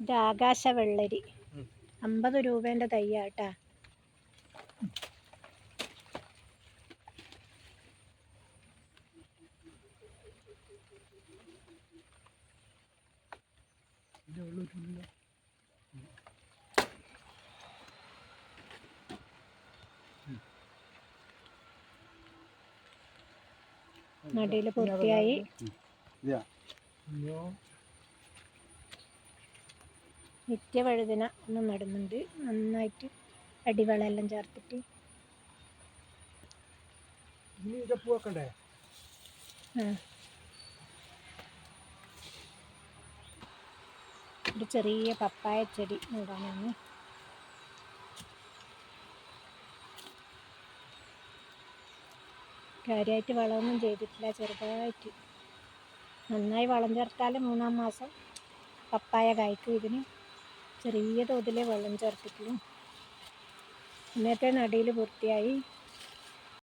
ഇത് ആകാശ വെള്ളരി. അമ്പത് രൂപേന്റെ തയ്യാട്ടാ. നടിയിൽ പൂർത്തിയായി. നിത്യവഴുതിന ഒന്ന് നടുന്നുണ്ട്. നന്നായിട്ട് അടിവളമെല്ലാം ചേർത്തിട്ട്. ഒരു ചെറിയ പപ്പായ ചെടി നടാനാണ്. കാര്യമായിട്ട് വളമൊന്നും ചെയ്തിട്ടില്ല ചെറുതായിട്ട്. നന്നായി വളം ചേർത്താൽ മൂന്നാം മാസം പപ്പായ കായ്ക്കും ഇതിന്. ചെറിയ തോതിൽ വെള്ളം ചേർത്തിട്ടുള്ളൂ. ഇന്നത്തെ നടയിൽ പൂർത്തിയായി